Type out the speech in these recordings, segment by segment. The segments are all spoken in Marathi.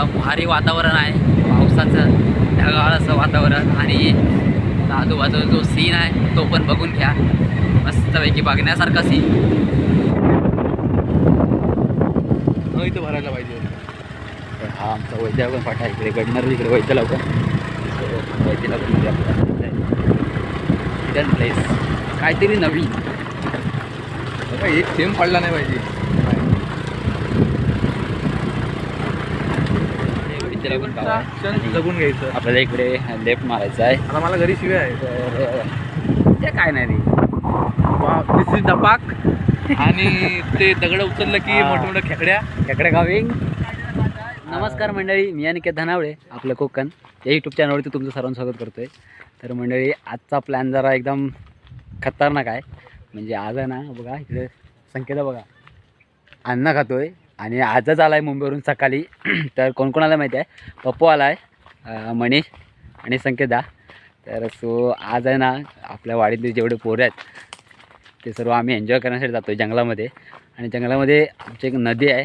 एकदम भारी वातावरण आहे. पावसाचं ढगाळ असं वातावरण आणि आजूबाजूचा जो सीन आहे तो पण बघून घ्या. मस्तपैकी बघण्यासारखा सीन इथं भरायला पाहिजे. हा आमचा वैद्या पण आहे. इकडे गडणार इकडे वैद्याला पण वैद्याला पण मध्ये हिडन प्लेस काहीतरी नवीन. एक थेंब पडला नाही पाहिजे. क्षण जगून घ्यायचं. आपल्याला इकडे लेफ्ट मारायचा आहे. आता मला घरी शिव्या आहे ते काय नाही रे. दिस इज धपाक आणि ते दगड उचललं की. मोठमोठ्या खेकड्या. इकडे गाविंग नमस्कार मंडळी मी अनिकेत धनावळे आपलं कोकण. या यूट्यूब चॅनलवरती तुमचं सर्वांचं स्वागत करतोय. तर मंडळी आजचा प्लॅन जरा एकदम खतरनाक आहे. म्हणजे आज आहे ना बघा इकडे संकेत बघा. अन्न खातोय. आणि आजच आला आहे मुंबईवरून सकाळी. तर कोण कोण आला माहिती आहे? पप्पू आला आहे मनीष आणि संकेता तर सो आज आहे ना आपल्या वाडीतले जेवढे पोरं आहेत ते सर्व आम्ही एन्जॉय करण्यासाठी जातो आहे जंगलामध्ये. आणि जंगलामध्ये आमची एक नदी आहे.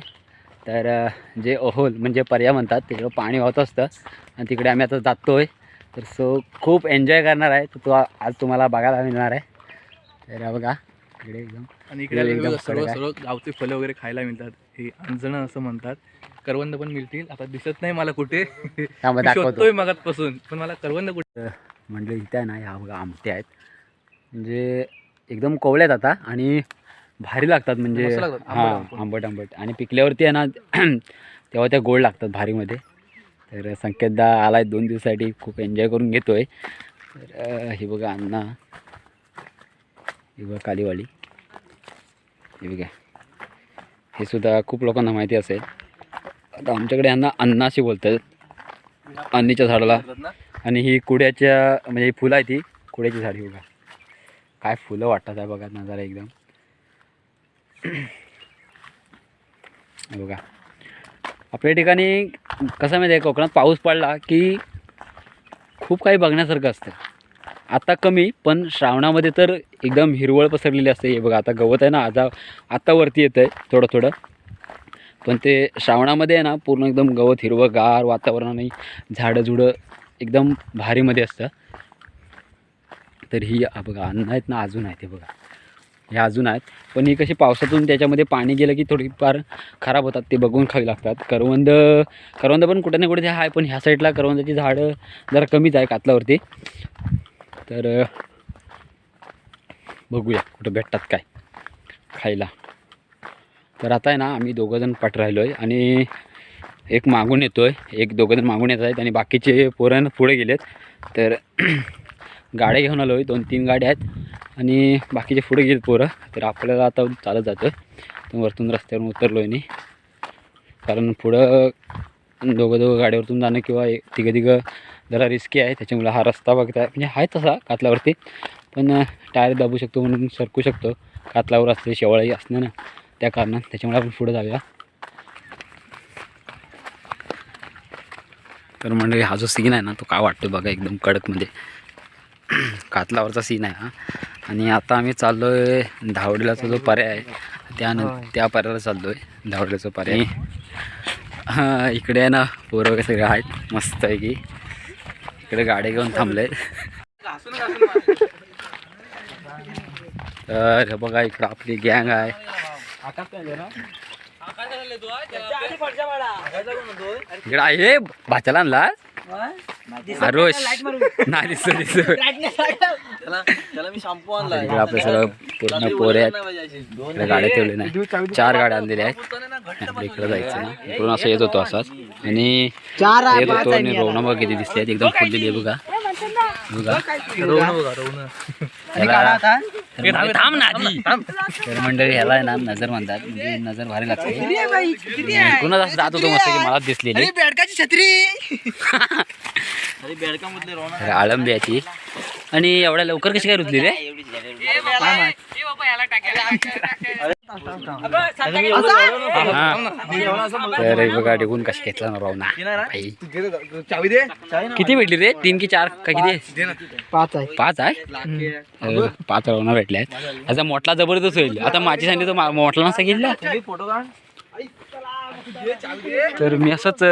तर जे ओहोल म्हणजे पर्या म्हणतात तिकडं पाणी वाहत असतं. आणि तिकडे आम्ही आता जातो आहे तर सो खूप एन्जॉय करणार आहे. तर तो आज तुम्हाला बघायला मिळणार आहे. तर बघा इकडे एकदम आणि इकडे एकदम सर्व. सर्व गावचे फलं वगैरे खायला मिळतात. हे अंजणं असं म्हणतात. करवंद पण मिळतील. आता दिसत नाही मला कुठे. मी शोधतोय मगातपासून पण मला करवंद कुठे? म्हणजे इथे आहे ना ह्या बघा आमटे आहेत. म्हणजे एकदम कोवळ्यात आता आणि भारी लागतात म्हणजे हां आंबट. आंबट आणि पिकल्यावरती आहे ना तेव्हा त्या गोड लागतात भारीमध्ये. तर संकेतदा आला आहे दोन दिवसासाठी. खूप एन्जॉय करून घेतो आहे तर हे बघा अण्णा. हे बघा कालीवाली हे बघा. हे सुद्धा खूप लोकांना माहिती असेल. आता आमच्याकडे यांना अन्नाशी बोलतात. अन्नीच्या झाडाला. आणि ही कुड्याच्या म्हणजे ही फुलं आहे ती कुड्याची झाडी बघा. काय फुलं वाटतात आहे बघा नजारा एकदम. बघा. आपल्या ठिकाणी कसं माहिती आहे कोकणात पाऊस पडला की खूप काही बघण्यासारखं असतं. आता कमी पण श्रावणामध्ये तर एकदम हिरवळ पसरलेली असते. हे बघा आता गवत आहे ना आता आता वरती येतं आहे थोडं थोडं. पण ते श्रावणामध्ये आहे ना पूर्ण एकदम गवत हिरवंगार वातावरण वातावरणाने झाडं झुडं एकदम भारीमध्ये असतं. तर ही बघा अन्न आहेत ना अजून आहेत हे बघा. हे अजून आहेत. पण ही कशी पावसातून त्याच्यामध्ये पाणी गेलं की थोडीफार खराब होतात ते बघून खावी लागतात. करवंद करवंद पण कुठे ना कुठे आहे पण ह्या साईडला करवंदाची झाडं जरा कमीच आहे कातलावरती. तर बघूया कुठं भेटतात काय खायला. तर आता आहे ना आम्ही दोघंजण पाठ राहिलो आहे आणि एक मागून येतो आहे एक दोघंजण मागून येत आहेत आणि बाकीचे पोरं पुढे गेलेत. तर गाड्या घेऊन आलो आहे दोन तीन गाड्या आहेत आणि बाकीचे पुढे गेले पोरं. तर आपल्याला आता चालत जातो आहे वरतून रस्त्यावरून उतरलो आहे कारण पुढं दोघं दोघं गाड्यावरतून जाणं किंवा एक तिघं तिघं जरा रिस्की आहे त्याच्यामुळे हा रस्ता बघता म्हणजे आहे तसा कातलावरती पण टायर दाबू शकतो म्हणून सरकू शकतो. कातलावर असते शेवाळी असणं ना त्या कारणात त्याच्यामुळे आपण पुढे जाऊया. तर म्हणजे हा जो सीन आहे ना तो काय वाटतो बघा एकदम कडकमध्ये. कातलावरचा सीन आहे हा. आणि आता आम्ही चाललो आहे धावडीलाचा जो पर्याय आहे त्यानंतर त्या पर्यायाला चाललो आहे धावडीलाचा पर्याय. हां इकडे आहे ना पोरं वगैरे सगळे आहेत मस्त आहे की. इकडे गाडी घेऊन थांबले. तर बघा इकडं आपली गँग आहे. इकडं आहे भाच्याला आणला रोश नाही दिसतो दिसतो. त्याला मी शॅम्पू आणला इकडे आपले सगळं पूर्ण पोरे आहेत. गाड्या ठेवले नाही चार गाड्या आणलेल्या आहेत. आणि इकडे जायचं आहे. इकडून असं येत होतो असाच. आणि येत होतो आणि रोवणं बघा किती दिसते आहेत. एकदम फुललेली आहे बघा. थांब ना आधी. तर मंडळी ह्याला ना नजर म्हणतात. म्हणजे नजर भारी लागते. इकडूनच असं जात होतो मस्त की मला दिसलेली. बेडकाची छत्री. अरे बेडका मधले रोना तर आळंबी ती. आणि एवढ्या लवकर कशी काय रुजली रे? तर बघा टिकून कशी घेतला ना राव ना आई. चावी दे. किती भेटली रे? तीन की चार का किती? पाच. आहे. पाच आहे? पाच रवणा भेटल्या आहेत. आता मोठला जबरदस्त होईल. आता माझी सांगितलं मोठला नसता गेला काढ. तर मी असंच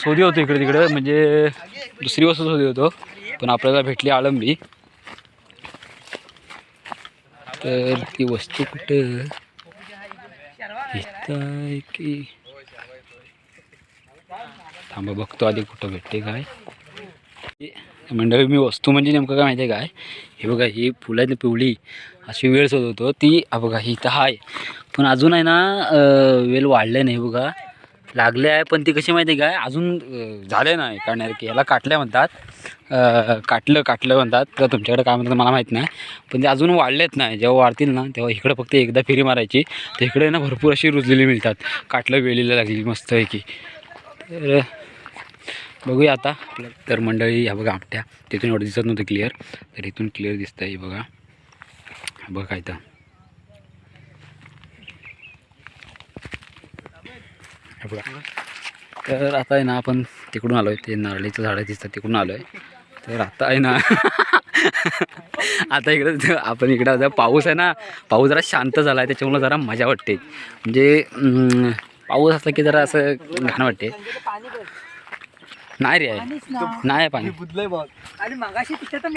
शोधी होतो इकडे तिकडे. म्हणजे दुसरी वस्तू शोधी होतो. पण आपल्याला भेटली आळंबी. तर ती वस्तू कुठं? की. थांबा बघतो आधी कुठं भेटते काय. मंडळी मी वस्तू म्हणजे नेमकं काय माहिती आहे काय? हे बघा ही फुलं आहेत पिवळी अशी वेळ शोधवतो ती बघा ही इथं आहे पण अजून आहे ना वेल वाढले नाही बघा. लागले आहे पण ती कशी माहिती आहे काय अजून झाले नाही. कारण की याला काटल्या म्हणतात. काटलं काटलं म्हणतात. तर तुमच्याकडे काय म्हणतात मला माहीत नाही. पण ते अजून वाढलेत नाही. जेव्हा वाढतील ना तेव्हा इकडं फक्त एकदा फेरी मारायची. तर इकडे ना भरपूर अशी रुजलेली मिळतात. काटलं वेलीला लागली मस्त आहे की तर बघूया आता. तर मंडळी ह्या बघा आमट्या तिथून एवढं दिसत नव्हतं क्लिअर तर इथून क्लिअर दिसतं आहे बघा. बघा काय इथं. हे बघा. तर आता आहे ना आपण तिकडून आलो आहे ते नारळीचं झाडं दिसतात तिकडून आलो आहे तर आता आहे ना आता इकडं आपण इकडं आता पाऊस आहे ना पाऊस जरा शांत झाला आहे त्याच्यामुळं जरा मजा वाटते. म्हणजे पाऊस असला की जरा असं घाण वाटते. नाही रे. आहे नाही आहे पाणी. बुदलय बघ. आणि मगाशी तिथे तर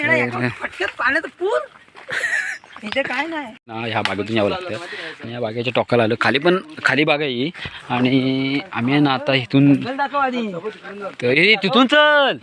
तिथे काय नाही. ना ह्या बागेतून यावं लागतं. आणि या बागेच्या टोकाला आलो. खाली पण खाली बाग आहे ही. आणि आम्ही ना आता इथून तर तिथून चल.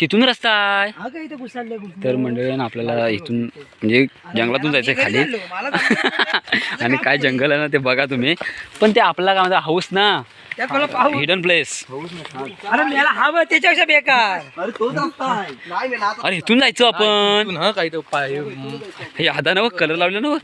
तिथून रस्ता आहे. इथे तर मंडळी ना आपल्याला इथून म्हणजे जंगलातून जायचं आहे खाली. आणि काय जंगल आहे ना ते बघा तुम्ही. पण ते आपला काय म्हणतात हाऊस ना. हिडन प्लेस अरे मेला हवं त्याच्यापेक्षा बेकार. अरे तोच रस्ता आहे. नाही ना अरे इथून जायचं आपण. हा काही तो पाय हे हातानं कलर लावले ना बघ.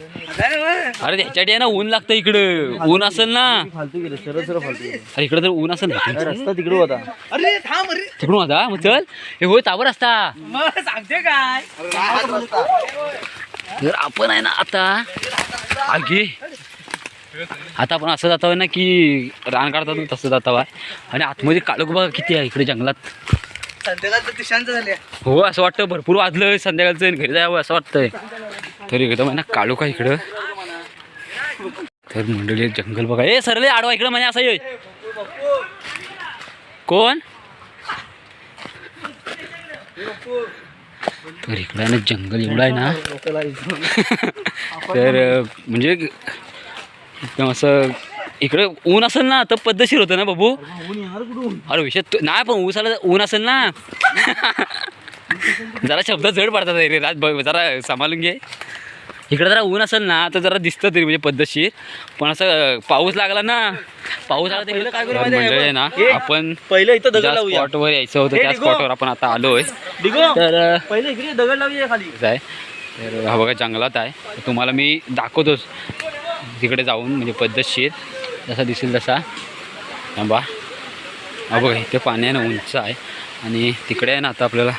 अरे वा. अरे त्याच्यासाठी आहे ना ऊन लागतं इकडं. ऊन असेल ना. फालतू गेलं सरळ सरळ फालतू गेलं. अरे इकडं तर ऊन असेल ना. रस्ता तिकडे होता. अरे थांब अरे. तिकडून आता मग चल. हे होय तावर असता मग सांगते काय? तर आपण आहे ना आता आगी. आता आपण असं जातो ना की रान काढतात तसं जातो आहे. आणि आतमध्ये काळोख बघा किती आहे इकडे जंगलात. हो असं वाटतं भरपूर वाजलं संध्याकाळचं घरी जावं असं वाटतंय. तर एकदम आहे ना काळोख इकडं. तर मंडळी जंगल बघा. ए सरले आडवा इकडं म्हणजे असं ये. कोण? तर इकडं ना जंगल एवढं आहे ना. तर म्हणजे एकदम असं इकडे ऊन असेल ना तर पद्धतशीर होतं ना बाबू? अरे विषय नाही पण ऊस आला ऊन असेल ना. जरा शब्द जड पडतात रे राज जरा सांभाळून घे. इकडे जरा ऊन असेल ना तर जरा दिसतं तरी म्हणजे पद्धतशीर. पण असं पाऊस लागला ना पाऊस आला तर काय आहे ना आपण पहिलं इथं स्पॉटवर यायचं होतं त्या. स्पॉटवर आपण आता आलोय. तर पहिले इकडे दगड लावूया खाली. आहे तर हा बघा जंगलात आहे. तुम्हाला मी दाखवतोच. तिकडे जाऊन म्हणजे पद्धतशीर जसा दिसेल तसा. थांबा. हा बघा इथे पाणी आहे ना उंच आहे. आणि तिकडे आहे ना आता आपल्याला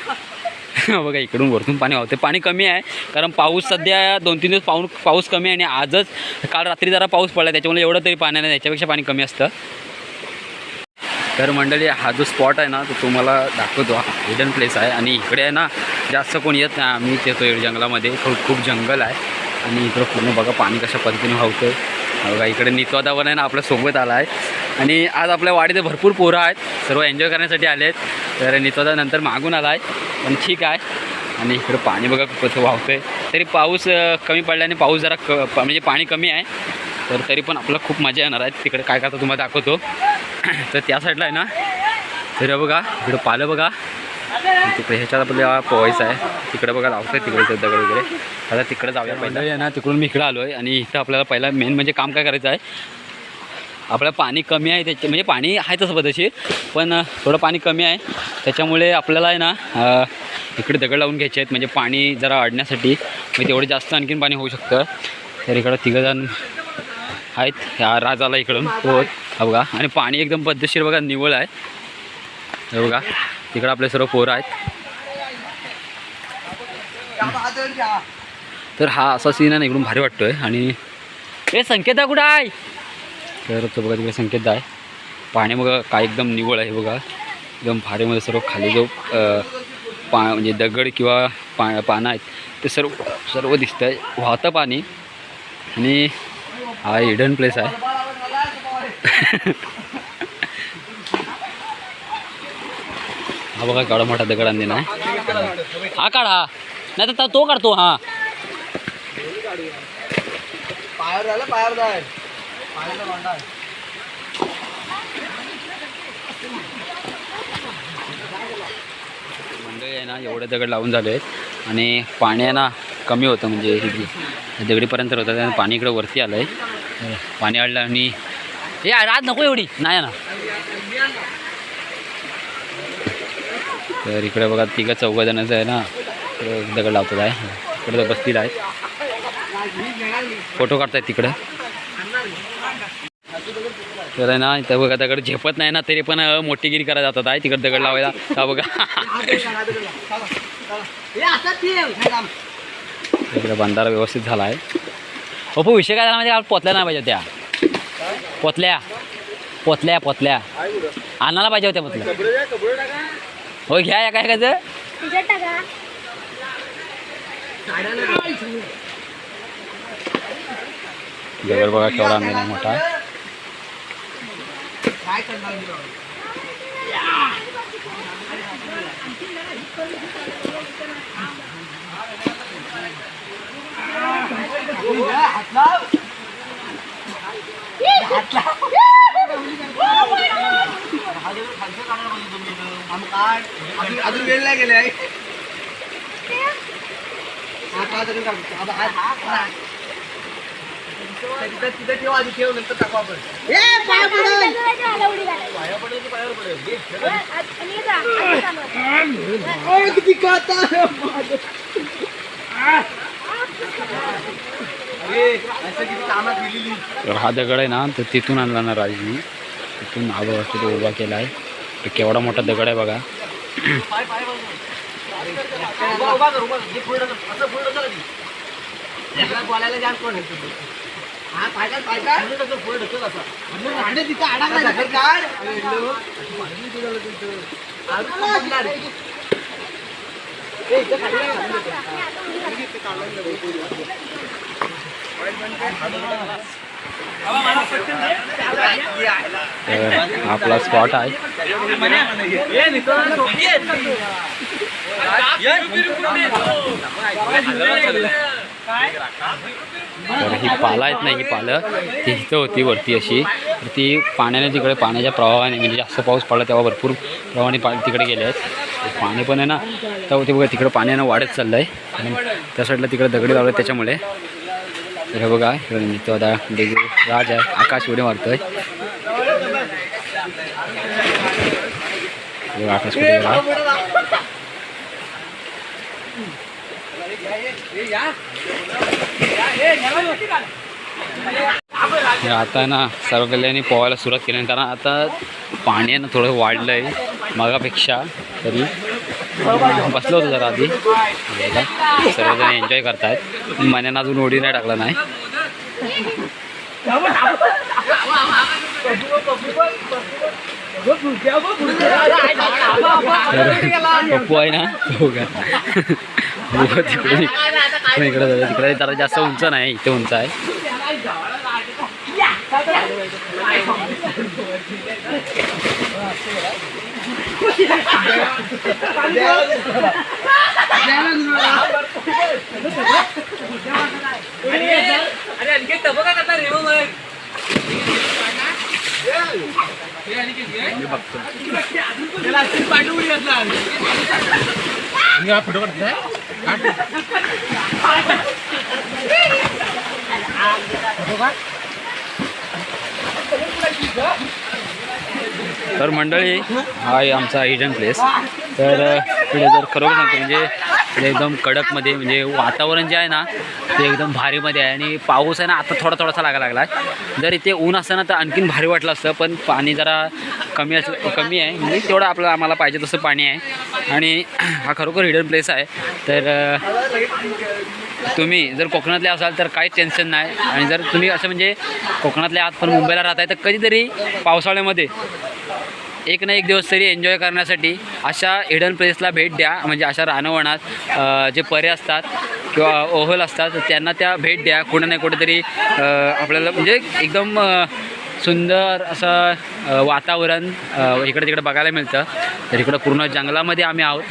बघा इकडून वरतून पाणी वाहते पाणी कमी आहे कारण पाऊस सध्या दोन तीन दिवस पाऊस पाऊस कमी आहे आणि आजच काल रात्री जरा पाऊस पडला त्याच्यामुळे एवढं तरी पाणी नाही त्याच्यापेक्षा पाणी कमी असतं. तर मंडळी हा जो स्पॉट आहे ना तो तुम्हाला दाखवतो. हा हिडन प्लेस आहे. आणि इकडे आहे ना जास्त कोण येत नाही. आम्ही येतो जंगलामध्ये. खूप खूप जंगल आहे. आणि इकडं पूर्ण बघा पाणी कशा पद्धतीने वाहतं बघा इकडे नित्वादावन आहे ना आपल्यासोबत आला आहे. आणि आज आपल्या वाडीत भरपूर पोरं आहेत सर्व एन्जॉय करण्यासाठी आले आहेत तर नितवादा नंतर मागून आला आहे पण ठीक आहे. आणि इकडं पाणी बघा कसं वाहतं आहे तरी पाऊस कमी पडल्याने पाऊस जरा क म्हणजे पाणी कमी आहे. तर तरी पण आपल्याला खूप मजा येणार आहे. तिकडे काय करतो तुम्हाला दाखवतो. तर त्या साईडला आहे ना. तर बघा इकडं पालं बघा. तिकडे ह्याच्यात आपल्याला पोहायचं आहे. तिकडे बघा लावतं तिकडे ते दगड वगैरे. आता तिकडे जाऊया पहिलं. आहे ना तिकडून मी इकडे आलो आहे आणि इथं आपल्याला पहिला मेन म्हणजे काम काय करायचं आहे? आपलं पाणी कमी आहे त्याच्या म्हणजे पाणी आहे तसं पद्धतशीर पण थोडं पाणी कमी आहे. त्याच्यामुळे आपल्याला आहे ना इकडे दगड लावून घ्यायचे आहेत. म्हणजे पाणी जरा अडण्यासाठी म्हणजे तेवढं जास्त आणखीन पाणी होऊ शकतं. तर इकडं तिघंजण आहेत ह्या राजाला इकडून. हो. हा बघा. आणि पाणी एकदम पद्धतशीर बघा निवळ आहे. हे बघा. तिकडं आपले सर्व पोरं आहेत. तर हा असा सीन आहे ना इकडून भारी वाटतोय. आणि ए संकेता कुठं आहे? तर तो बघा तिकडे संकेत आहे. पाणी बघा काय एकदम निवळ आहे बघा. एकदम भारीमध्ये सर्व खाली जो पा म्हणजे दगड किंवा पा पानं आहेत ते सर्व सर्व दिसतं आहे वाहतं पाणी. आणि हा हिडन प्लेस आहे. हा बघा केवढा मोठा दगड आणले ना हा काढ हा. नाही तर तो काढतो हा. मंडळी आहे ना एवढे दगड लावून झाले आहेत आणि पाणी आहे ना कमी होतं म्हणजे दगडीपर्यंत होतं आणि पाणी इकडे वरती आलं आहे पाणी आडलं आणि हे आज नको एवढी. नाही ना. तर इकडे बघा तिघं चौघ जणांचं आहे ना. दगड लावतात आहे. इकडे बसतील आहेत. फोटो काढतायत तिकडं. तर आहे ना इथं बघा दगड झेपत नाही ना तरी पण मोठीगिरी करायला जातात आहे तिकडे दगड लावायला. का बघा. हे इकडे बंधारा व्यवस्थित झाला आहे. ओपो विषय काय झाला म्हणजे पोतल्या नाही पाहिजे त्या पोतल्या. पोतल्या पोतल्या. आणायला पाहिजे होत्या पोतल्या. हो घ्या या काय काय दगड बघा केवढा आणलेला आहे मोठा काय करणार मी राव? हात लाव. हात लाव. अजून- अजून वेळ नाही गेले आहे. तिथं तिथं ठेव आधी ठेव नंतर टाकू आपण. ए पाय पडेल. पाया पडेल की पायावर पडेल किती तर हा दगड आहे ना तर तिथून आणला ना राजनी तिथून हा बघा तिथे उभा केला आहे. तर केवढा मोठा दगड आहे बघा. बोलायला आपला स्पॉट आहे. तर ही पाला आहेत ना ही पालं. ती इथं होती वरती अशी. तर ती पाण्याने तिकडे पाण्याच्या प्रवाहाने म्हणजे जास्त पाऊस पडला तेव्हा भरपूर प्रवाहाने पाणी तिकडे गेले आहेत. पाणी पण आहे ना तर ते बघा तिकडे पाण्यानं वाढत चाललं आहे आणि त्या साईडला तिकडे दगडी लावले त्याच्यामुळे. तर हे बघा तो आता डेगू राज आहे आकाश उडी मारतोय. आकाश कुठे गेला? हे आता ना सर्व कल्याणी पोहायला सुरुवात केली कारण आता पाणी ना थोडं वाढलं आहे मागापेक्षा तरी. बसलो होतो जरा आधी. सर्वजण एन्जॉय करतायत. मन्यानं अजून उडी नाही टाकला नाही. पप्पू आहे ना तो का बघा तिकडे इकडे जातो तिकडे जरा जास्त उंच नाही इथे उंच आहे. अरे अनिकेत बघा करता रे मग फोटो काढताय. तर मंडळी हा आहे आमचा हिडन प्लेस तर पुढे इकडे जर खरोखर सांगतो म्हणजे इकडे एकदम कडकमध्ये म्हणजे वातावरण जे आहे ना ते एकदम भारीमध्ये आहे. आणि पाऊस आहे ना आता थोडा थोडासा लागायला लागला आहे जर इथे ऊन असतं ना तर आणखीन भारी वाटलं असतं पण पाणी जरा कमी असलं कमी आहे. म्हणजे तेवढं आपलं आम्हाला पाहिजे तसं पाणी आहे. आणि हा खरोखर हिडन प्लेस आहे. तर तुम्ही जर कोकणातले असाल तर काही टेन्शन नाही. आणि जर तुम्ही असं म्हणजे कोकणातल्या आत पण मुंबईला राहताय तर कधीतरी पावसाळ्यामध्ये एक ना एक दिवस तरी एन्जॉय करण्यासाठी अशा हिडन प्लेसला भेट द्या. म्हणजे अशा रानवणात जे परे असतात किंवा ओहल असतात त्यांना त्या भेट द्या. कुठं ना कुठेतरी आपल्याला म्हणजे एकदम सुंदर असं वातावरण इकडे तिकडे बघायला मिळतं. तर इकडं पूर्ण जंगलामध्ये आम्ही आहोत.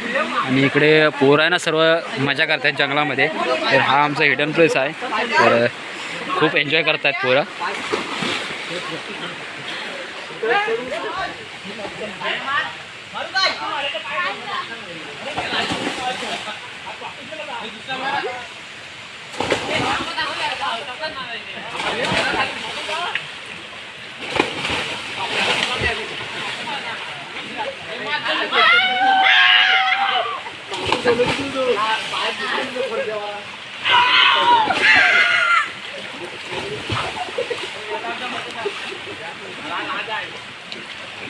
आणि इकडे पोरं आहे ना सर्व मजा करतात जंगलामध्ये. तर हा आमचा हिडन प्लेस आहे. तर खूप एन्जॉय करतात पोरं. हा मोठा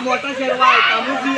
મોટા શેરવા કામુજી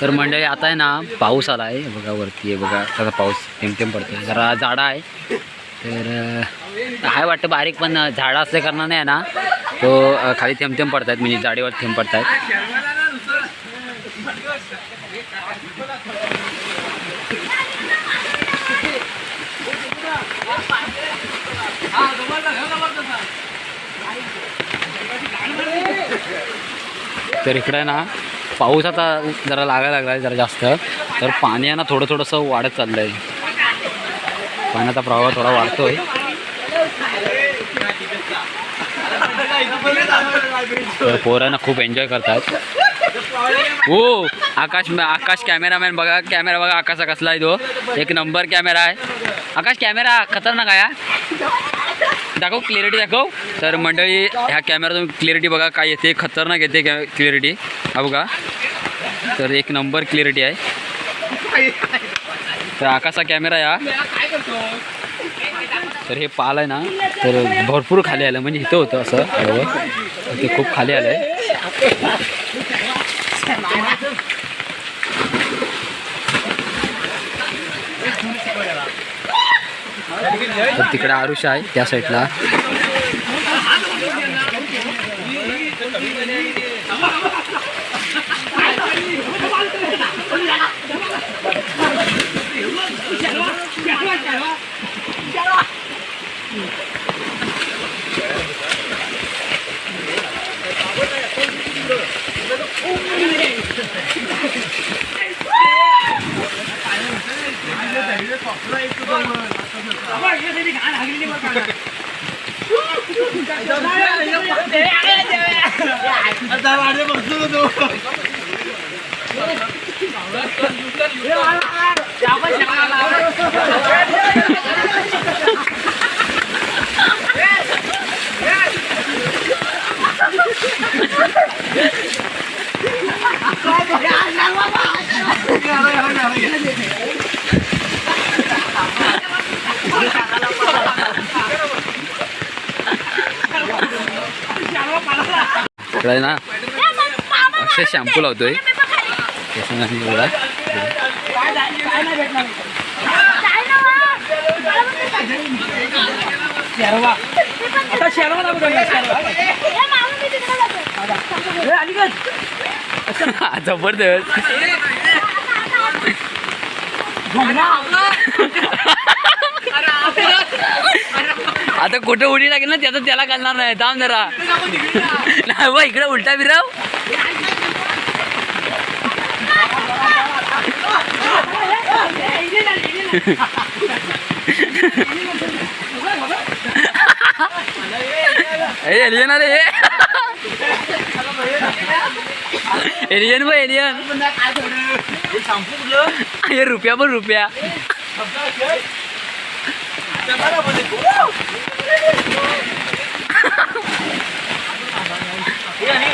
तर मंडळी आता आहे ना पाऊस आला आहे. बघा वरती आहे बघा. त्याचा पाऊस टेमटेम पडतो पडतोय. जरा झाडा आहे. तर आहे वाटतं बारीक पण झाडं असल्या कारणाने आहे ना तो खाली थेंब थेंब पडत आहेत म्हणजे जाडीवर थेंब पडत आहेत तर इकडे ना पाऊस आता जरा लागायला लागला आहे जरा जास्त. तर पाणी आहे ना थोडं थोडंसं वाढत चाललं आहे पाण्याचा प्रवाह थोडा वाढतोय. तर पोरांना खूप एन्जॉय करतात. हो आकाश आकाश कॅमेरामॅन बघा कॅमेरा बघा आकाशा कसला आहे तो. एक नंबर कॅमेरा आहे. आकाश कॅमेरा खतरनाक आहे दाखव क्लिअरिटी दाखव. तर मंडळी ह्या कॅमेरा क्लिअरिटी बघा काय येते खतरनाक येते क्लिअरिटी हा बघा. तर एक नंबर क्लिअरिटी आहे. तर आकाशचा कॅमेरा या तर हे पाल आहे ना तर भरपूर खाली आलं म्हणजे इथं होतं असं. ते खूप खाली आलं आहे तर तिकडे आरुष आहे त्या साईडला 老 板，你给你干啥？给你把饭。老板，你把饭。你把饭吃了都。老，你把饭吃了都。老板，你把饭吃了都。老板，你把。你把饭吃了都。老板，你把。你把饭吃了都。老板，你把。你把饭吃了都。老板，你把。你把饭吃了都。老，इकडे ना. अक्षय शॅम्पू लावतोय. केसांना नाही भेटणार जबरदस्त. आता कुठं उडी लागेल ना त्याचा त्याला घालणार नाही. थांब जरा. नाही बा इकडे उलटा बिराव? एलियन अरे एलियन बा एलियन हे रुपया पण रुपया हे आणि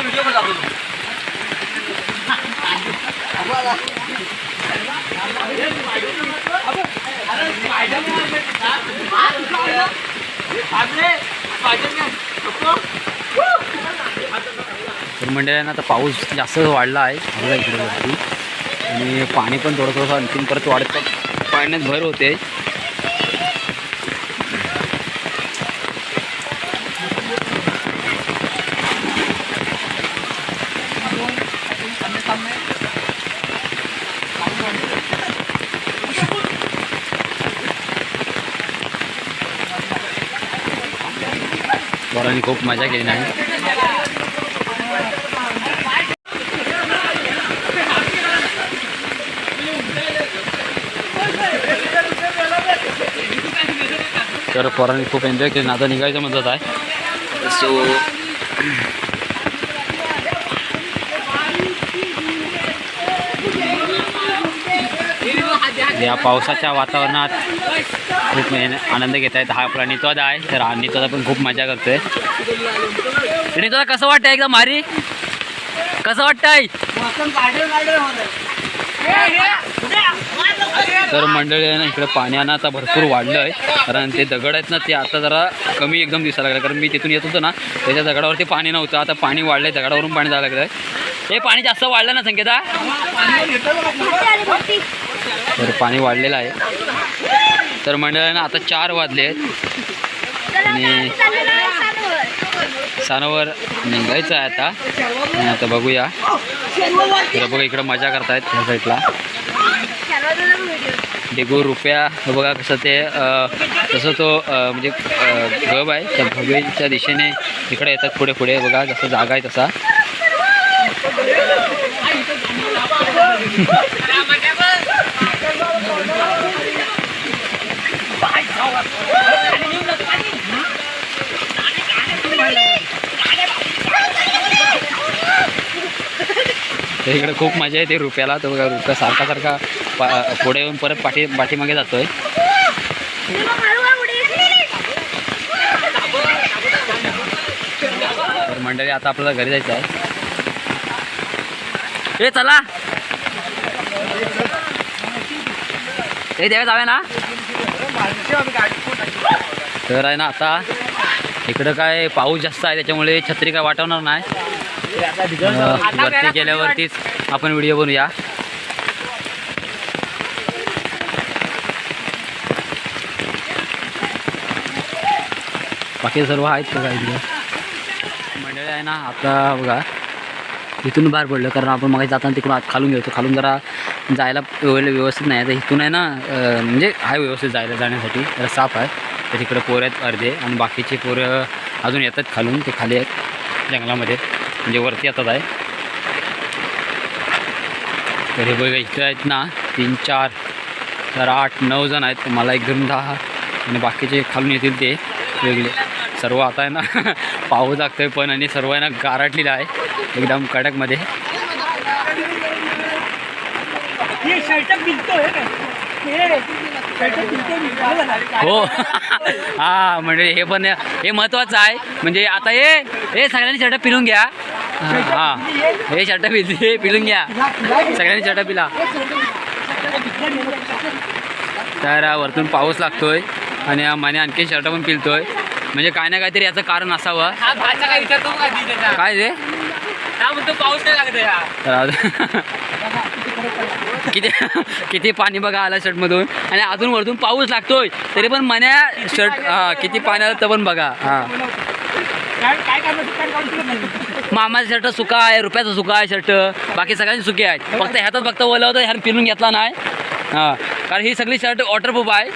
व्हिडिओ पण दाखवतो तर मंडळांना आता पाऊस जास्त वाढला आहे आपल्या इकडे आणि पाणी पण थोडं थोडंसं आणखीन परत वाढत. पाण्यात भर होते. पोरांनी खूप मजा केली नाही तर पोरांनी खूप एन्जॉय केली आता निघायचं म्हणत आहे सो या पावसाच्या वातावरणात खूप आनंद घेत आहेत हा आपला नितोदा आहे. तर हा नितोदा पण खूप मजा करतोय. नितोदा कसं वाटतंय एकदम भारी? कसं वाटतंय? तर मंडळी आहे ना इकडे पाण्यानं आता भरपूर वाढलं आहे कारण ते दगड आहेत ना ते आता जरा कमी एकदम दिसायला लागलं. कारण मी तिथून येत होतो ना त्याच्या दगडावरती पाणी नव्हतं. आता पाणी वाढलंय दगडावरून पाणी जायला लागलं आहे हे पाणी जास्त वाढलं ना संकेता? तर पाणी वाढलेलं आहे. तर मंडळानं आता चार वाजले आहेत. आणि सानोवर निघायचं आहे आता. आणि आता बघूया. तर बघा इकडं मजा करतायत ह्या साईडला. डेगू रुपया हे बघा कसं ते जसं तो म्हणजे गब आहे त्या भगवेच्या दिशेने इकडे येतात पुढे पुढे. बघा जसं जागा आहे तसा. तर इकडे खूप मजा येते रुपयाला. तर बघा रुपया सारखा सारखा पा पुढे येऊन परत पाठी पाठीमागे जातोय. तर मंडळी आता आपल्याला घरी जायचं आहे. ए चला. ए देवा जावे ना. तर आहे ना आता इकडं काय पाऊस जास्त आहे त्याच्यामुळे छत्री काय वाटवणार नाही. वरती गेल्यावरतीच आपण व्हिडिओ बनवूया. बाकी सर्व आहेत का काय इकडे? मंडळी आहे ना आता बघा इथून बाहेर पडलं कारण आपण मग जाताना तिकडून आत खालून गेलो खालून जरा जायला व्यव- व्यवस्थित नाही. तर इथून आहे ना म्हणजे आहे व्यवस्थित जायला जाण्यासाठी. जरा साफ आहे. तर तिकडे पोरं आहेत अर्धे आणि बाकीचे पोरं अजून येतात खालून. ते खाली आहेत जंगलामध्ये. म्हणजे वरती येतात आहे. तर हे बघा इथं आहेत ना तीन चार तर आठ नऊ जण आहेत. मला एक दोन दहा आणि बाकीचे खालून येतील ते वेगळे. सर्व आता आहे ना पाऊस लागतोय पण आणि सर्व आहे ना गारटलेलं आहे एकदम कडकमध्ये. हे हे म्हणजे हे पण हे महत्त्वाचं आहे. म्हणजे आता हे हे सगळ्यांनी शर्ट पिलून घ्या. हां. हे शर्ट हे पिलून घ्या. सगळ्यांनी शर्ट पिला. तर वरतून पाऊस लागतोय आणि माने आणखी शर्ट पण पिलतोय. म्हणजे काय ना काहीतरी याचं कारण असावं. काय रे? म्हणतो पाऊस किती किती पाणी बघा आला शर्टमधून. आणि अजून वरतून पाऊस लागतोय. तरी पण मन्या शर्ट हा किती पाणी आलं तर पण बघा. हा. मामाचा शर्ट सुका आहे रुपयाचा सुका आहे शर्ट बाकी सगळ्यांचे सुके आहेत फक्त ह्यातच फक्त ओलं होतं ह्यात पिरून घेतला नाही. हां कारण ही सगळी शर्ट वॉटरप्रूफ आहे.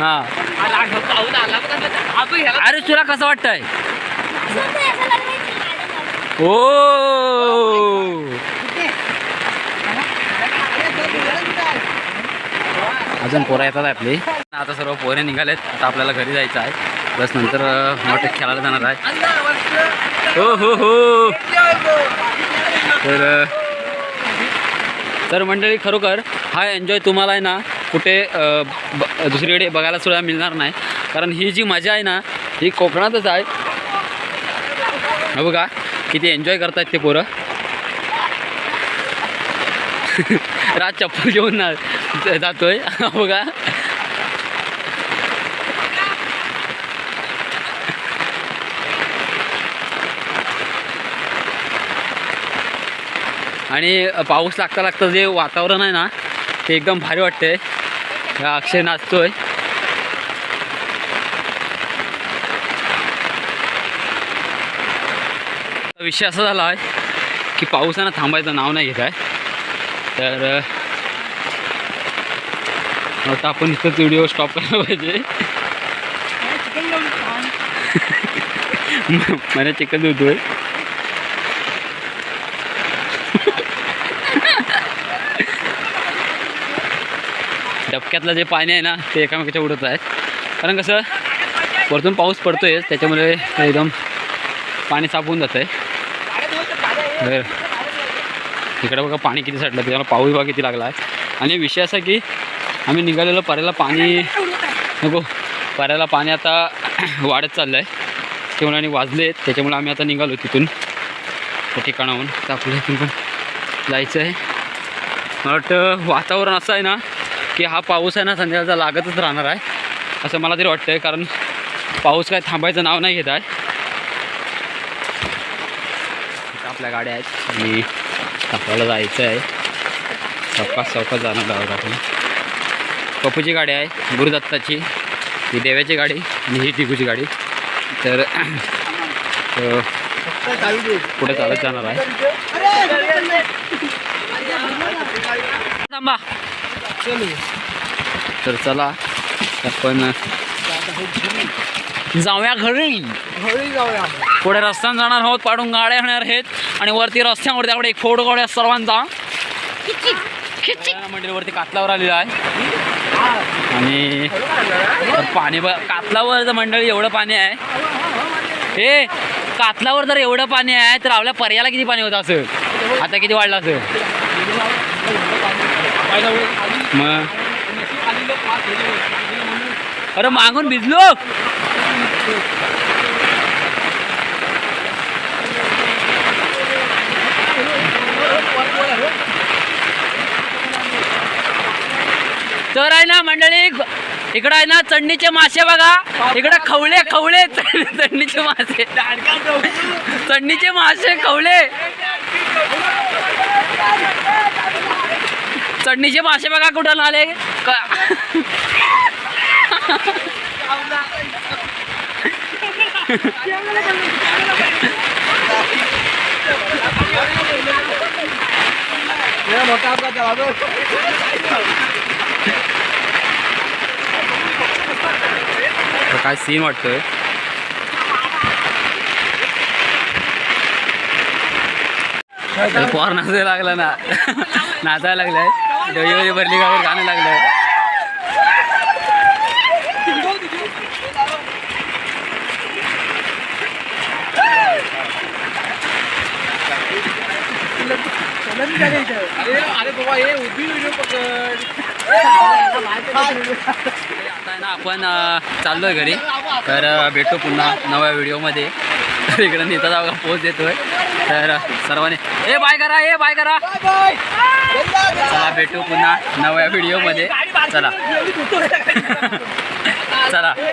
हां. अरे तुला कसं वाटतंय? ओ. अजून पोरं येतात आपली. आता सर्व पोरे निघालेत आता आपल्याला घरी जायचं आहे. बस नंतर अं, मोठे खेळायला जाणार आहे. हो हो हो. तर तर मंडळी खरोखर हा एन्जॉय तुम्हाला आहे ना कुठे ब- दुसरीकडे बघायला सुद्धा मिळणार नाही. कारण ही जी मजा आहे ना ही कोकणातच आहे. हो बघा किती एन्जॉय करतायत ते पोरं. राज चप्पल घेऊन जातोय. बघा. आणि पाऊस लागता लागता जे वातावरण आहे ना ते एकदम भारी वाटते हा अक्षय नाचतोय. विषय असा झाला आहे की पावसानं थांबायचं नाव नाही घेत आहे. तर आता आपण इथंच व्हिडिओ स्टॉप करायला पाहिजे. मला चिकन धुतोय डबक्यातलं जे पाणी आहे ना ते एकामेकाच्या उडत आहे. कारण कसं वरतून पाऊस पडतो आहे त्याच्यामुळे एकदम पाणी साफ होऊन जातं आहे इकडे बघा पाणी किती साठलं त्याच्यामुळे पाऊस बघा किती लागला आहे आणि विषय असा की आम्ही निघालेलो पऱ्याला पाणी नको पऱ्याला पाणी आता वाढत चाललं आहे त्यामुळे आणि वाजले त्याच्यामुळे आम्ही आता निघालो तिथून. त्या ठिकाणाहून. तर आपल्याला इथून पण जायचं आहे मला वाटतं वातावरण असं आहे ना की हा पाऊस आहे ना संध्याकाळचा लागतच राहणार आहे. असं मला तरी वाटतं आहे कारण पाऊस काय थांबायचं नाव नाही घेत आहे. आपल्या गाड्या आहेत. आणि आपल्याला जायचं आहे. सवकास सवकास जाणार आहोत आपण. पप्पूची गाडी आहे गुरुदत्ताची. ही देव्याची गाडी आणि ही टिकूची गाडी. तर पुढे चालत जाणार आहे. थांबा. तर चला आपण जाऊया घरी. पुढे रस्त्याने जाणार आहोत पाडून गाड्या येणार आहेत आणि वरती रस्त्यावरती आपण एक फोटो काढूया सर्वांचा. मंदिरवरती कातलावर आलेला आहे. आणि तर पाणी कातलावर जर मंडळी एवढं पाणी आहे. हे कातलावर जर एवढं पाणी आहे तर आपल्या पर्याला किती पाणी होतं असं? आता किती वाढलं असं? मग? अरे मागून भिजलो. तर आहे ना मंडळी इकडं आहे ना चढणीचे मासे बघा. इकडं खवळे खवळे चढणीचे मासे. चढणीचे मासे खवळे. चढणीचे मासे बघा कुठं आले. मोठा अपघात काय सीन वाटतोय? पोर नाचायला लागला ना. नाचायला लागलाय. डोळी भरली गावर गाणं लागलंय अरे अरे बाबा ये उभी व्हिडिओ पकड. आता ना आपण चाललोय घरी. तर अं, भेटू पुन्हा नव्या व्हिडिओमध्ये तर इकडं नेता जागा पोच देतोय. तर सर्वांनी ए बाय करा ए बाय करा. चला भेटू पुन्हा नव्या व्हिडिओमध्ये चला. चला.